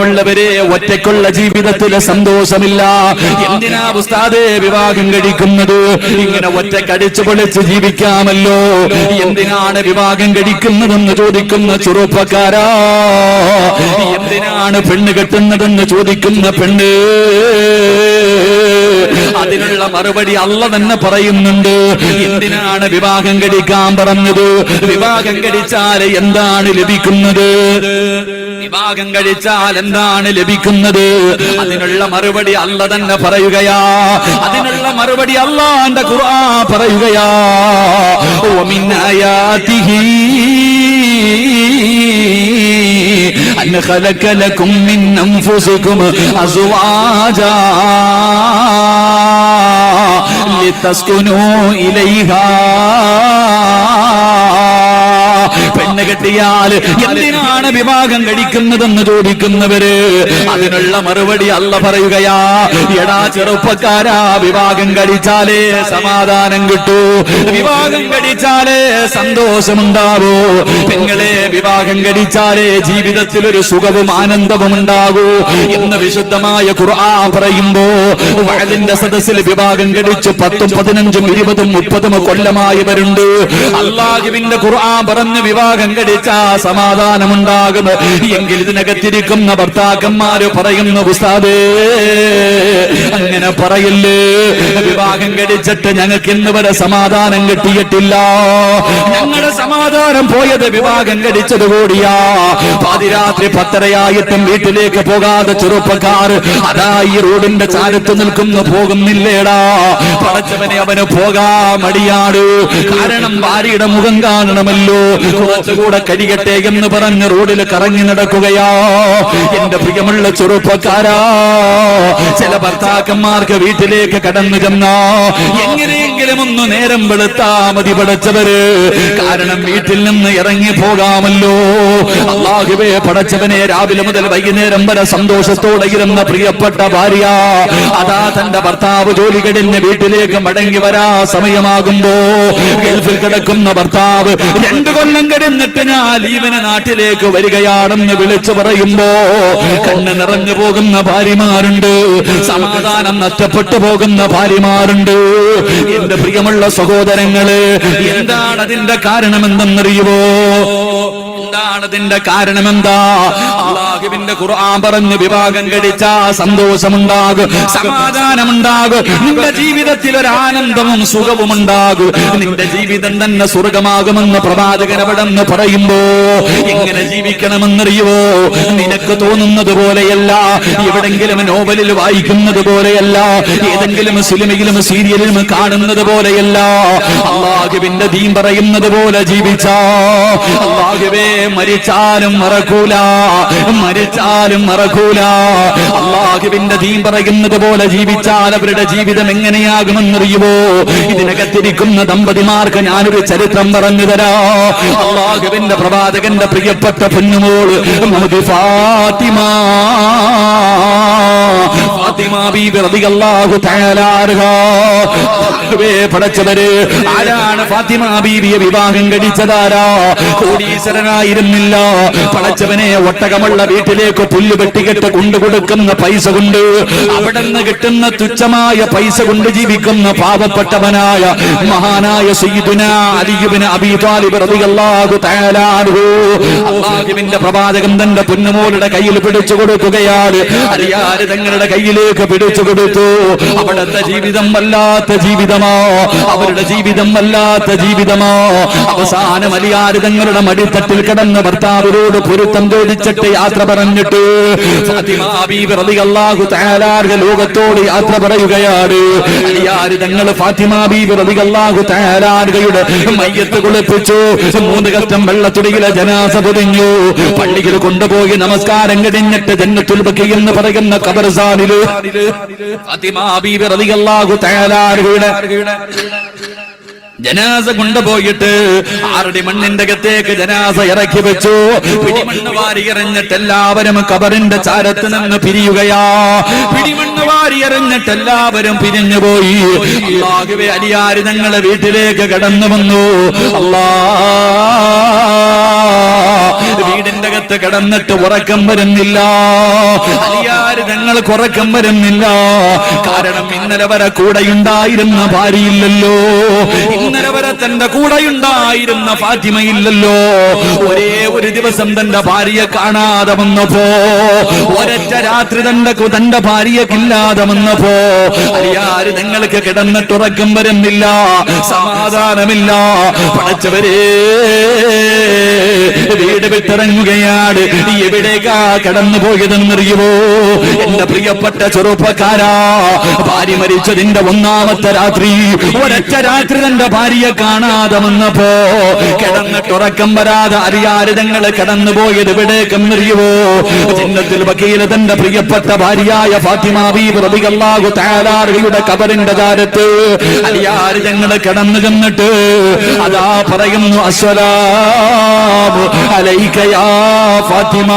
പ്രിയമുള്ളവരെ ഒറ്റയ്ക്കുള്ള ജീവിതത്തിലെ സന്തോഷമില്ല. എന്തിനാ ഉസ്താദേ വിവാഹം കഴിക്കുന്നത്? ഇങ്ങനെ ഒറ്റക്കടിച്ചു പൊളിച്ച് ജീവിക്കാമല്ലോ. എന്തിനാണ് വിവാഹം കഴിക്കുന്നതെന്ന് ചോദിക്കുന്ന ചെറുപ്പക്കാരാ. എന്തിനാണ് പെണ്ണ് കെട്ടുന്നതെന്ന് ചോദിക്കുന്ന പെണ്ണ്? അതിനുള്ള മറുപടി അല്ല തന്നെ പറയുന്നുണ്ട്. എന്തിനാണ് വിവാഹം കഴിക്കാൻ പറഞ്ഞത്? വിവാഹം കഴിച്ചാൽ എന്താണ് ലഭിക്കുന്നത്? വിവാഹം കഴിച്ചാൽ എന്താണ് ലഭിക്കുന്നത്? അതിനുള്ള മറുപടി അല്ല തന്നെ പറയുകയാ. അതിനുള്ള മറുപടി അല്ലാന്റെ കുറാ പറയുകയാ. ഒമിന്നയാതിഹീ أن خلق لكم من أنفسكم أزواجا لتسكنوا إليها. പെണ്ണ് കെട്ടിയാൽ എന്തിനാണ് വിവാഹം കഴിക്കുന്നതെന്ന് ചോദിക്കുന്നവര്? അതിനുള്ള മറുപടി അല്ല പറയുകയാ. എടാ ചെറുപ്പക്കാരാ വിവാഹം കഴിച്ചാലേ സമാധാനം കിട്ടൂ. വിവാഹം കഴിച്ചാലേ സന്തോഷമുണ്ടാവൂ. പെങ്ങളെ വിവാഹം കഴിച്ചാലേ ജീവിതത്തിൽ ഒരു സുഖവും ആനന്ദവും ഉണ്ടാകൂ എന്ന് വിശുദ്ധമായ ഖുർആ പറയുമ്പോ വയലിന്റെ സദസ്സിൽ വിവാഹം കഴിച്ച് പത്തും പതിനഞ്ചും ഇരുപതും മുപ്പതും കൊല്ലമായവരുണ്ട്. അള്ളാഹുവിന്റെ ഖുർആ പറഞ്ഞ് വിവാഹം കഴിച്ച സമാധാനമുണ്ടാകുന്നു. എങ്കിൽ ഇതിനകത്തിരിക്കുന്ന ഭർത്താക്കന്മാര് പറയുന്നു ഉസ്താദേ അങ്ങനെ പറയില്ലേ. വിവാഹം കഴിച്ചിട്ട് ഞങ്ങൾക്ക് ഇന്ന് വരെ സമാധാനം കിട്ടിയിട്ടില്ല. ഞങ്ങളുടെ സമാധാനം പോയത് വിവാഹം കഴിച്ചത് കൂടിയാ. പാതിരാത്രി പത്തരയായിട്ടും വീട്ടിലേക്ക് പോകാതെ ചെറുപ്പക്കാർ അതാ ഈ റോഡിന്റെ ചാരത്ത് നിൽക്കുന്നു പോകുന്നില്ലേടാ. പടച്ചവനെ അവന് പോകാ മടിയാട്. കാരണം ഭാര്യയുടെ മുഖം കാണണമല്ലോ. കുറച്ചുകൂടെ കരികട്ടെ എന്ന് പറഞ്ഞ് റോഡിൽ കറങ്ങി നടക്കുകയാ. എന്റെ പ്രിയമുള്ള ചെറുപ്പക്കാരാ ചില ഭർത്താക്കന്മാർക്ക് വീട്ടിലേക്ക് കടന്നു ചെന്നാ. എങ്ങനെയെങ്കിലും ഒന്ന് നേരം വെളുത്താ മതി പടച്ചവര്. കാരണം വീട്ടിൽ നിന്ന് ഇറങ്ങി പോകാമല്ലോ. അള്ളാഹുവേ പടച്ചവനെ രാവിലെ മുതൽ വൈകുന്നേരം വരെ സന്തോഷത്തോടെ ഇരുന്ന പ്രിയപ്പെട്ട ഭാര്യ അതാ തന്റെ ഭർത്താവ് ജോലി കഴിഞ്ഞ് വീട്ടിലേക്ക് മടങ്ങി വരാ സമയമാകുമ്പോ ഗൾഫിൽ കിടക്കുന്ന ഭർത്താവ് രണ്ടു കൊല്ലം കഴിഞ്ഞിട്ട് ഞാൻ ലീവിന് നാട്ടിലേക്ക് വരികയാണെന്ന് വിളിച്ചു പറയുമ്പോ കണ്ണ് നിറഞ്ഞു പോകുന്ന ഭാര്യമാരുണ്ട്. സമാധാനം നഷ്ടപ്പെട്ടു പോകുന്ന ഭാര്യമാരുണ്ട്. എന്റെ പ്രിയമുള്ള സഹോദരങ്ങൾ എന്താണ് അതിന്റെ കാരണമെന്തെന്നറിയുവോ എന്താണ് അതിന്റെ കാരണം അള്ളാഹുവിന്റെ ഖുർആൻ പറഞ്ഞ് വിവാഹം കഴിച്ച സന്തോഷമുണ്ടാകും സമാധാനമുണ്ടാകും. നിന്റെ ജീവിതത്തിൽ ഒരു ആനന്ദവും സുഖവും ഉണ്ടാകും. നിന്റെ ജീവിതം തന്നെ സ്വർഗമാകുമെന്ന് പ്രവാചകൻ അവിടെ പറയുമ്പോ എങ്ങനെ ജീവിക്കണമെന്നറിയുവോ? നിനക്ക് തോന്നുന്നത് പോലെയല്ല എവിടെങ്കിലും നോവലിൽ വായിക്കുന്നത് പോലെയല്ല ഏതെങ്കിലും സിനിമയിലും സീരിയലിലും കാണുന്നത് പോലെയല്ല. അള്ളാഹുവിന്റെ ദീൻ പറയുന്നത് പോലെ ജീവിച്ചാ അള്ളാഹുവേ മരിച്ചാലും മറക്കൂല മരിച്ചാലും മറക്കൂല. അള്ളാഹുവിന്റെ ദീൻ പറയുന്നത് പോലെ ജീവിച്ചാൽ അവരുടെ ജീവിതം എങ്ങനെയാകുമെന്നറിയുമോ ഇതിനകത്തിരിക്കുന്ന ദമ്പതിമാർക്ക് ഞാനൊരു ചരിത്രം പറഞ്ഞു തരാ. അള്ളാഹുവിന്റെ പ്രവാചകന്റെ പ്രിയപ്പെട്ട പൊന്നുമോൾ മുഹമ്മദ് ഫാത്തിമ. പടച്ചവര് ആരാണ് ഫാത്തിമ ബീബിയെ വിവാഹം കഴിച്ചതാരാ? കോടീശ്വരനായിരുന്നില്ല. പടച്ചവനെ ഒട്ടകമുള്ള വീട്ടിലേക്ക് പുല്ല് വെട്ടിക്കെട്ട് കൊണ്ടുകൊടുക്കുന്ന പൈസ കൊണ്ട് അവിടെ നിന്ന് കിട്ടുന്ന തുച്ഛമായ പൈസ കൊണ്ട് ജീവിക്കുന്ന പാവപ്പെട്ടവനായ മഹാനായ സയ്യിദുന അലിയുബിന് അബീ താലിബ് റളിയല്ലാഹു തആല അൻഹു. അല്ലാഹുവിന്റെ പ്രവാചകൻ തന്റെ പൊന്നുമോളുടെ കയ്യിൽ പിടിച്ചു കൊടുക്കുകയാണ്. അറിയാതെ തങ്ങളുടെ കയ്യിലേക്ക് പിടിച്ചു കൊടുത്തു. അവിടുത്തെ ജീവിതം വല്ലാത്ത ജീവിതമോ. അവരുടെ ജീവിതം വല്ലാത്ത ജീവിതമോ. അവസാനം അലിയാര് തങ്ങളുടെ മടിത്തട്ടിൽ കിടന്ന് ഭർത്താവിനോട് പൊരുത്തം ചോദിച്ചിട്ട് യാത്ര പറഞ്ഞിട്ട് ലോകത്തോട് യാത്ര പറയുകയാണ്. അലിയാര് തങ്ങൾ ഫാത്തിമ ബീബി റളിയല്ലാഹു തആല മയ്യത്ത് കുളിപ്പിച്ചു. മൂന്ന് കഷ്ടം വെള്ളത്തുടിയിലെ ജനാസ പൊതിഞ്ഞു. പള്ളിയിൽ കൊണ്ടുപോയി നമസ്കാരം കഴിഞ്ഞിട്ട് ജന്നത്തുൽ ബക്കി എന്ന് പറയുന്ന കബർസാനിൽ ജനാസ കൊണ്ടുപോയിട്ട് ആരുടെ മണ്ണിന്റെ അകത്തേക്ക് ജനാസ ഇറക്കി വെച്ചു. പിടിമണ്ണ് വാരി എറിഞ്ഞിട്ട് എല്ലാവരും കബറിന്റെ ചാരത്ത് നിന്ന് പിരിയുകയാ. പിടിമണ്ണ് വാരി എറിഞ്ഞിട്ട് എല്ലാവരും പിരിഞ്ഞുപോയി അള്ളാഹുവെ അലിയാരി ഞങ്ങളെ വീട്ടിലേക്ക് കടന്നു വന്നു. അല്ലാ വീടിന്റെ അകത്ത് കിടന്നിട്ട് ഉറക്കം വരുന്നില്ല. അലിയാര് ഞങ്ങൾക്ക് ഉറക്കം വരുന്നില്ല. കാരണം ഇന്നലെ വരെ കൂടെയുണ്ടായിരുന്ന ഭാര്യയില്ലല്ലോ. ഇന്നലെ വരെ തന്റെ കൂടെയുണ്ടായിരുന്ന ഫാത്തിമയില്ലല്ലോ. ഒരേ ഒരു ദിവസം തന്റെ ഭാര്യയെ കാണാതെ വന്നപ്പോ ഒരൊറ്റ രാത്രി തന്റെ തന്റെ ഭാര്യക്കില്ലാതെ വന്നപ്പോ അലിയാര് കിടന്നിട്ട് ഉറക്കം വരുന്നില്ല. സമാധാനമില്ല. പടച്ചവരേ വീട് വിട്ടിറങ്ങുകയാണ് എവിടേക്കാ കടന്നു പോയതെന്നറിയുമോ എന്റെ പ്രിയപ്പെട്ട ചെറുപ്പക്കാരാ ഭാര്യ മരിച്ചതിന്റെ ഒന്നാമത്തെ രാത്രി. ഒരൊറ്റ രാത്രി തന്റെ ഭാര്യയെ കാണാതെ വന്നപ്പോ കിടന്നിട്ടുറക്കം വരാതെ അറിയാതെ ഞങ്ങൾ കടന്നു പോയത് എവിടേക്കെന്നറിയുമോ ചിഹ്നത്തിൽ വക്കീൽ തന്റെ പ്രിയപ്പെട്ട ഭാര്യയായ ഫാത്തിമ ബീബ് റബികല്ലാഹു കബറിന്റെ താരത്ത് അറിയാതെ ഞങ്ങൾ കടന്നു ചെന്നിട്ട് അതാ പറയുന്നു അസ്വലാ അലൈക യാ ഫാത്തിമ